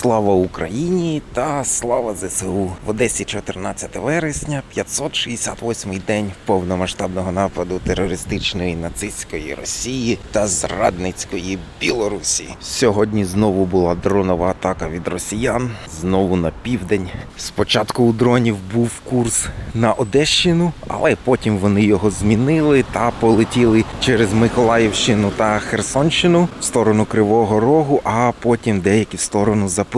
Слава Україні та слава ЗСУ в Одесі 14 вересня, 568-й день повномасштабного нападу терористичної нацистської Росії та зрадницької Білорусі. Сьогодні знову була дронова атака від росіян. Знову на південь. Спочатку у дронів був курс на Одещину, але потім вони його змінили та полетіли через Миколаївщину та Херсонщину в сторону Кривого Рогу, а потім деякі в сторону Запоріжжя.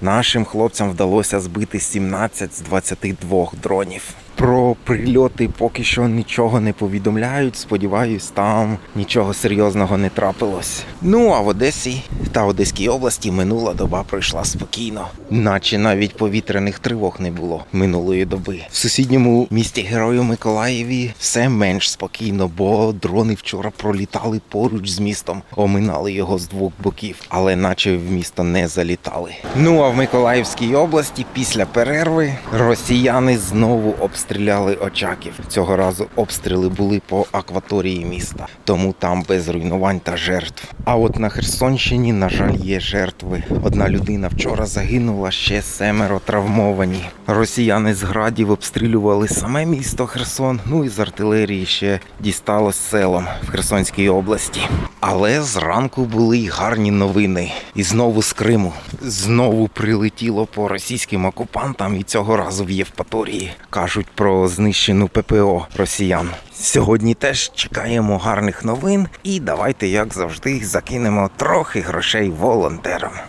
Нашим хлопцям вдалося збити 17 з 22 дронів. Про прильоти поки що нічого не повідомляють. Сподіваюсь, там нічого серйозного не трапилось. Ну а в Одесі та Одеській області минула доба пройшла спокійно, наче навіть повітряних тривог не було минулої доби. В сусідньому місті Герою Миколаєві все менш спокійно, бо дрони вчора пролітали поруч з містом, оминали його з двох боків, але наче в місто не залітали. Ну а в Миколаївській області після перерви росіяни знову обстріляли Очаків. Цього разу обстріли були по акваторії міста, тому там без руйнувань та жертв. А от на Херсонщині, на жаль, є жертви. Одна людина вчора загинула, ще семеро травмовані. Росіяни з градів обстрілювали саме місто Херсон. Ну і з артилерії ще дісталось селом в Херсонській області. Але зранку були й гарні новини. І знову з Криму. Знову прилетіло по російським окупантам, і цього разу в Євпаторії кажуть про знищену ППО росіян. Сьогодні теж чекаємо гарних новин, і давайте, як завжди, закинемо трохи грошей волонтерам.